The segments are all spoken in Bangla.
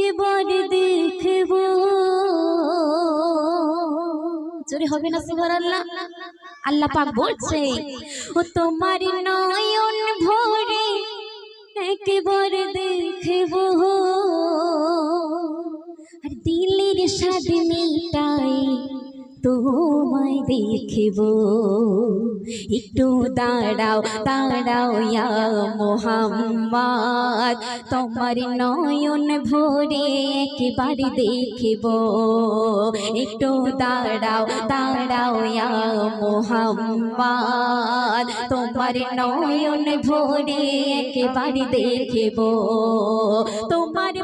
একবার দেখব। জোরে হবে না সুবহান আল্লাহ পাক বলছে ও তোমার নয়ন তোমায় দেখব। একটু দাঁড়াও দাঁড়াও ইয়া মোহাম্মদ। তোমার নয়ন ভরে একবার দেখব। একটু দাঁড়াও দাঁড়াও ইয়া মোহাম্মদ। তোমার নয়ন ভরে একবার দেখব। তোমার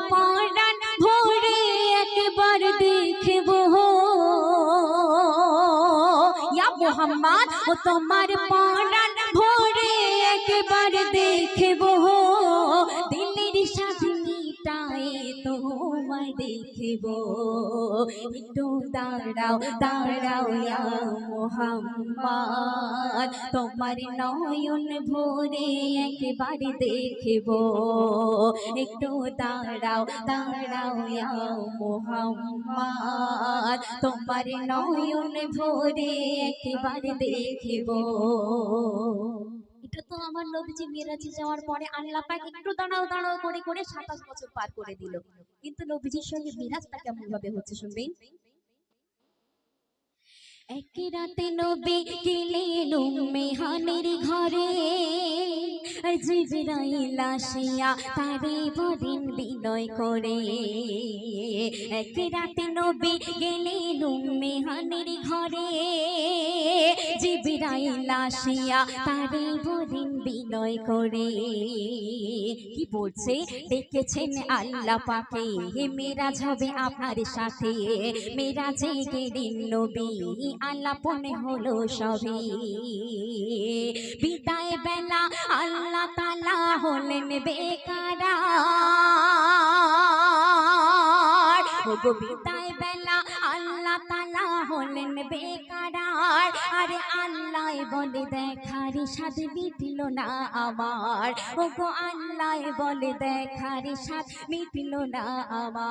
মোহাম্মদ ও তোমার পরাণ ভোরে একবার দেখব। দেখব। একটু দাঁড়াও দাঁড়াও ইয়া মোহাম্মদ। তোমার নয়ন ভরে একবার দেখব। একটু দাঁড়াও দাঁড়াও ইয়া মোহাম্মদ। তোমার নয়ন ভরে একবার দেখব। তো আমার নবীজি মিরাজে যাওয়ার পরে আল্লাহ পাক একটু দাঁড়াও দাঁড়াও করে করে সাতাশ বছর পার করে দিল। কিন্তু নবীজির সঙ্গে মিরাজটা কেমন ভাবে হচ্ছে শুনবেন? এক রাতে নবী গেলেন মেহানের ঘরে। জিবরাইল আসিয়া তারে বলেন বিনয় করে। এক রাতে নবী গেলেন মেহানের ঘরে। জিবরাইল আসিয়া তারে বলেন বিনয় করে। কি বলছে? ডেকেছেন আল্লাহ পাকে? মেরাজ হবে আপনার সাথে। মেরাজে গেলেন নবী। আল্লাপনে হলো সবই। বিদায় বেলা আল্লাহ তালা হলেন বেকারা। ওগো বিদায় বেলা আল্লাহ তালা হলেন বেকারার আরে আল্লাহ বলে দেখার সাথ মিটল না আমার। ওগো আল্লাহ বলে দেখার সাথ মিটল না আমার।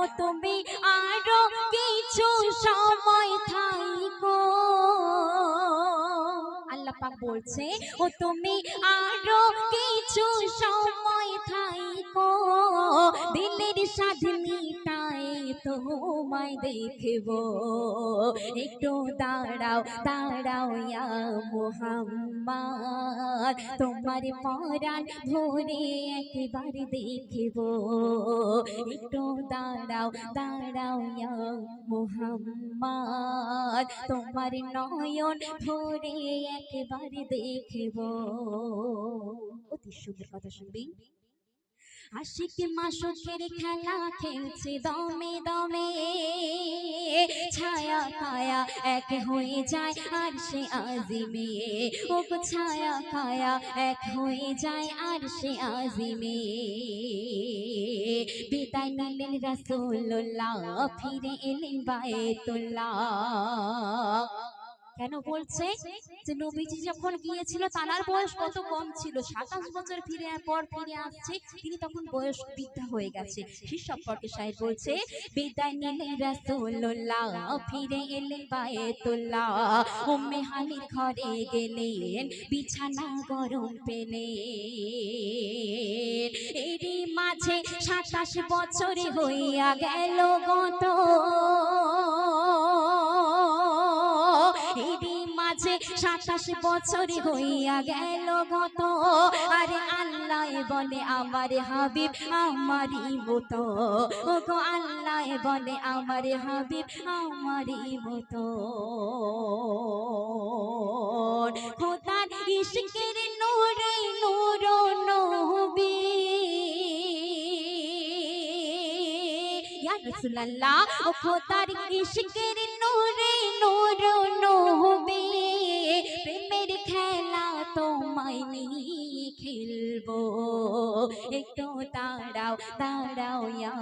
ও তুমি আরও কিছু বলছে ও তুমি আরও কিছু সময় থাইকো। দিলের সাধ মিটাই তোমায় দেখব। একটু দাঁড়াও দাঁড়াও ইয়া মোহাম্মদ, তোমার পরাণ ভরে একবার দেখব। একটু দাঁড়াও দাঁড়াও ইয়া মোহাম্মদ, তোমার নয়ন ভরে একবার দেখব। অতি সুন্দর কথা শুনবি। আশিক মাসুকের খেলা খেলছে দমে দমে। ছায়া কায়া এক হয়ে যায় আর সে আজিমে ও ছায়া কায়া এক হয়ে যায় আর সে আজিমে বিদায় নিলেন রাসূলুল্লাহ ফিরে এলেন বায়তুল্লাহ। কেন বলছে? যে নবীজি যখন গিয়েছিল, তার বয়স কত কম ছিল? সাতাশ বছর ফিরে পর ফিরে আসছে। তিনি তখন বয়স বৃদ্ধা হয়ে গেছে। সে সম্পর্কে সাহেব বলছে, বিদায় নিলেন রাসূলুল্লাহ, ফিরে এলেন বায়তুল্লাহ। উম্মে হানির ঘরে গেলেন, বিছানা গরম পেলেন। এরই মাঝে সাতাশ বছরে হইয়া গেল গত। মাঝে সাতাশ বছর হইয়া গেল গত আরে আল্লাহ বলে, আমার হাবিব আমারই মতো। ও গো আল্লাহ বলে, আমার হাবিব আমারই মতো। খোদার নূরে, নূর ও খোদার ইশকের নূরে, নূর খেলব একটু দাঁড়াও ইয়া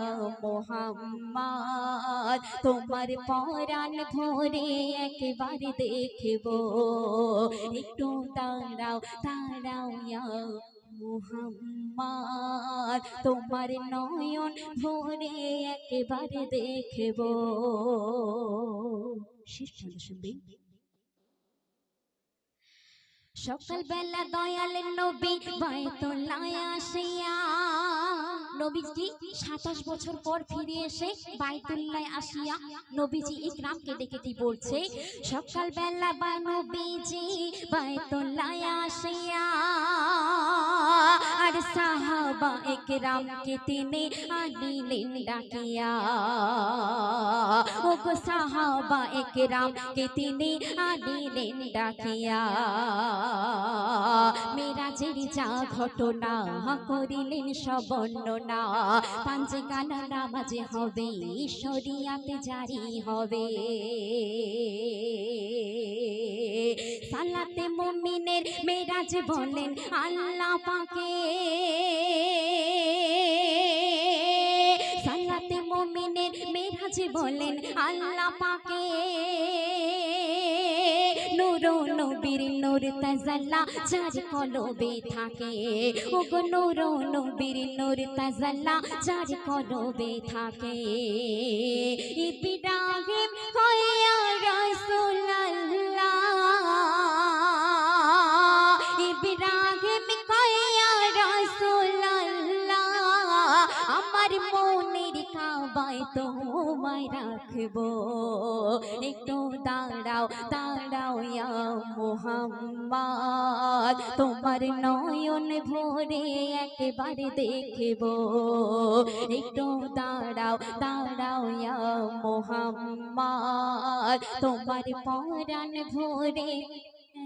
মোহাম্মদ। তোমার পরাণ ভরে একবার দেখব। একটু দাঁড়াও ইয়া মুহাম্মদ। তোমার নয়ন ভরে একেবারে দেখব। শেষ ছন্দ শুনবেন সকালবেলা দয়াল নবী বায়তুল্লায় আসিয়া। নবীজি সাতাশ বছর পর ফিরে এসে বাইতুল্লায় আসিয়া নবীজি ইকরামকে ডেকে কি বলছে, সকালবেলা বা নবীজি বাইতুল্লায় আসিয়া। সাহাবা একরামকে তিনি আনিলেন ডাকিয়া। ও গো সাহাবা একরামকে তিনি আনিলেন ডাকিয়া। মেরাজের যা ঘটনা করিলেন সবর্ণনা। পাঞ্জে গানা নামাজে হবে, শরিয়াতে জারি হবে। সালাতে মুমিনের মেরাজ বলেন আল্লাহ পাকে। সালাতে মুমিনের মেরাজ বলেন আল্লাহ পাকে। নূর নবীর নূর তাজাল্লা যার কলবে থাকে। ও গো নূর নবীর নূর তাজাল্লা যার কলবে থাকে। ইব্রাহিম তোমায় রাখব। একটু দাঁড়াও দাঁড়াও ইয়া মোহাম্মদ। তোমার নয়ন ভরে একবারে দেখব। একটু দাঁড়াও দাঁড়াও ইয়া মোহাম্মদ। তোমার পরাণ ভরে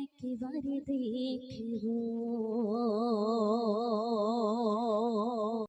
একবারে দেখব।